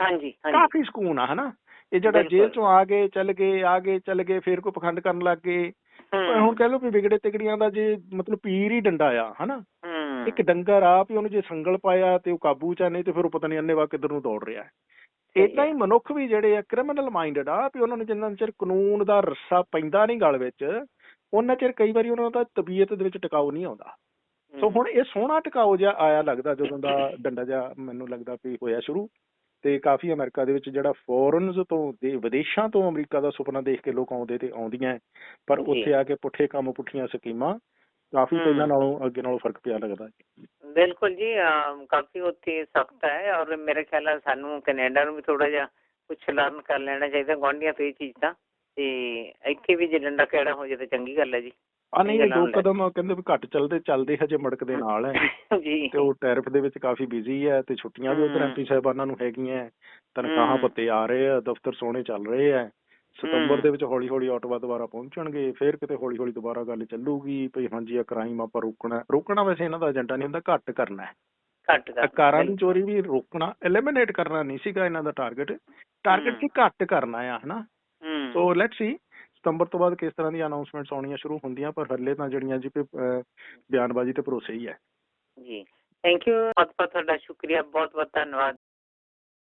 ਹਾਂਜੀ ਹਾਂਜੀ। ਕਾਫੀ ਸਕੂਨ ਆ ਹਨਾ? ਇਹ ਜਿਹੜਾ। ਜੇਲ੍ਹ ਚੋਂ ਆ ਗਏ ਚੱਲ ਗਏ ਆ ਗਏ ਚੱਲ ਗਏ ਫਿਰ ਕੋਈ ਪਖੰਡ ਕਰਨ ਲੱਗ ਗਏ। ਹੂੰ। ਹੁਣ ਕਹਿ ਲਓ ਵੀ ਵਿਗੜੇ ਤਿਗੜੀਆਂ ਦਾ ਜੇ ਮਤਲਬ ਪੀਰ ਹੀ ਡੰਡਾ ਆ ਹਨਾ? ਹੂੰ। ਇੱਕ ਡੰਗਰ ਆ ਵੀ ਉਹਨੂੰ ਜੇ ਸੰਗਲ ਪਾਇਆ ਤੇ ਉਹ ਕਾਬੂ ਚ ਨਹੀਂ ਤੇ ਫਿਰ ਉਹ ਪਤਾ ਨਹੀਂ ਅੰਨੇਵਾ ਕਿੱਧਰ ਨੂੰ ਦੌੜ ਰਿਹਾ। ਹੈ। ਇਦਾਂ ਹੀ ਮਨੁੱਖ ਵੀ ਜਿਹੜੇ ਆ ਕ੍ਰਿਮੀਨਲ ਮਾਈਂਡਡ ਆ ਵੀ ਉਹਨਾਂ ਨੂੰ ਜਿੰਨਾ ਚਿਰ ਕਾਨੂੰਨ ਦਾ ਰੱਸਾ ਪੈਂਦਾ ਨਹੀਂ ਗਲ ਵਿੱਚ ਉਹਨਾਂ ਚਿਰ ਕਈ ਵਾਰੀ ਉਹਨਾਂ ਦਾ ਤਬੀਅਤ ਦੇ ਵਿੱਚ ਟਿਕਾਉ ਨਹੀਂ ਆਉਂਦਾ। ਸੋ ਹੁਣ ਇਹ ਸੋਹਣਾ ਟਿਕਾਉ ਜਿਹਾ ਆਇਆ ਲੱਗਦਾ ਜਦੋਂ ਦਾ ਡੰਡਾ ਜਿਹਾ ਮੈਨੂੰ ਲੱਗਦਾ ਵੀ ਹੋਇਆ ਸ਼ੁਰੂ। ਤੇ ਕਾਫੀ ਅਮਰੀਕਾ ਦੇ ਵਿੱਚ ਜਿਹੜਾ ਫੋਰਨਸ ਤੋਂ ਦੇ ਵਿਦੇਸ਼ਾਂ ਤੋਂ ਅਮਰੀਕਾ ਦਾ ਸੁਪਨਾ ਦੇਖ ਕੇ ਲੋਕ ਆਉਂਦੇ ਤੇ ਆਉਂਦੀਆਂ। ਪਰ ਜੀ। ਉੱਥੇ ਆ ਕੇ ਪੁੱਠੇ ਕੰਮ ਪੁੱਠੀਆਂ ਸਕੀਮਾਂ ਕਾਫੀ। ਪਹਿਲਾਂ ਨਾਲੋਂ ਅੱਗੇ ਨਾਲੋਂ ਫ਼ਰਕ ਪਿਆ ਲੱਗਦਾ ਹੈ ਬਿਲਕੁਲ ਜੀ ਕਾਫੀ ਉੱਥੇ ਸਖਤ ਹੈ ਔਰ ਮੇਰੇ ਖਿਆਲ ਨਾਲ ਸਾਨੂੰ ਕੈਨੇਡਾ ਨੂੰ ਵੀ ਥੋੜਾ ਜਿਹਾ ਕੁਝ ਲਰਨ ਕਰ ਲੈਣਾ ਚਾਹੀਦਾ ਗੁਆਂਢੀਆਂ ਤੋਂ ਇਹ ਚੀਜ਼ ਤਾਂ ਤੇ ਇੱਥੇ ਵੀ ਜੇ ਡੰਡਾ ਕਿਹੜਾ ਹੋ ਜਾਏ ਤਾਂ ਚੰਗੀ ਗੱਲ ਹੈ ਜੀ ਆ ਨਹੀਂ ਇਹ ਦੋ ਕਦਮ ਕਹਿੰਦੇ ਵੀ ਘੱਟ ਚੱਲਦੇ ਚੱਲਦੇ ਹਜੇ ਮੜਕ ਦੇ ਨਾਲ ਹੈ ਜੀ ਤੇ ਉਹ ਟੈਰਿਫ ਦੇ ਵਿੱਚ ਕਾਫੀ ਬਿਜ਼ੀ ਹੈ ਤੇ ਛੁੱਟੀਆਂ ਵੀ ਉਧਰ। ਐਮਪੀ ਸਾਹਿਬਾਨਾਂ ਨੂੰ ਹੈਗੀਆਂ ਤਨਖਾਹਾਂ। ਪੱਤੇ ਆ ਰਹੇ ਆ ਦਫ਼ਤਰ ਸੋਹਣੇ ਚੱਲ ਰਹੇ ਆ ਸਤੰਬਰ। ਦੇ ਵਿੱਚ ਹੌਲੀ ਹੌਲੀ ਆਟੋਵਾ ਦੁਬਾਰਾ ਪਹੁੰਚਣਗੇ ਫਿਰ ਕਿਤੇ ਹੌਲੀ ਹੌਲੀ ਦੁਬਾਰਾ ਗੱਲ ਚੱਲੂਗੀ ਭਈ ਹਾਂਜੀ ਇਹ ਕ੍ਰਾਈਮ ਆਪਾਂ ਰੋਕਣਾ। ਰੋਕਣਾ ਵੈਸੇ ਇਹਨਾਂ ਦਾ ਏਜੰਡਾ ਨਹੀਂ ਹੁੰਦਾ ਘੱਟ ਕਰਨਾ ਹੈ ਘੱਟ ਕਰ ਇਹ ਕਾਰਾਂ ਦੀ ਚੋਰੀ ਵੀ ਰੋਕਣਾ ਐਲੀਮੀਨੇਟ ਕਰਨਾ ਨਹੀਂ ਸੀਗਾ ਇਹਨਾਂ ਦਾ ਟਾਰਗੇਟ ਟਾਰਗੇਟ। ਸੀ ਘੱਟ ਕਰਨਾ ਆ ਹਨਾ ਸੋ ਲੈਟਸ ਸੀ ਸਤੰਬਰ ਤੋਂ ਬਾਅਦ ਕਿਸ ਤਰ੍ਹਾਂ ਦੀਆਂ ਅਨਾਉਂਸਮੈਂਟਸ ਆਉਣੀਆਂ ਸ਼ੁਰੂ ਹੁੰਦੀਆਂ, ਪਰ ਹੱਲੇ ਤਾਂ ਜਿਹੜੀਆਂ ਜੀ ਬਿਆਨਬਾਜ਼ੀ ਤੇ ਭਰੋਸੇ ਹੀ ਹੈ। ਜੀ। ਥੈਂਕ ਯੂ ਬਹੁਤ ਬਹੁਤ ਤੁਹਾਡਾ ਸ਼ੁਕਰੀਆ ਬਹੁਤ ਬਹੁਤ ਧੰਨਵਾਦ।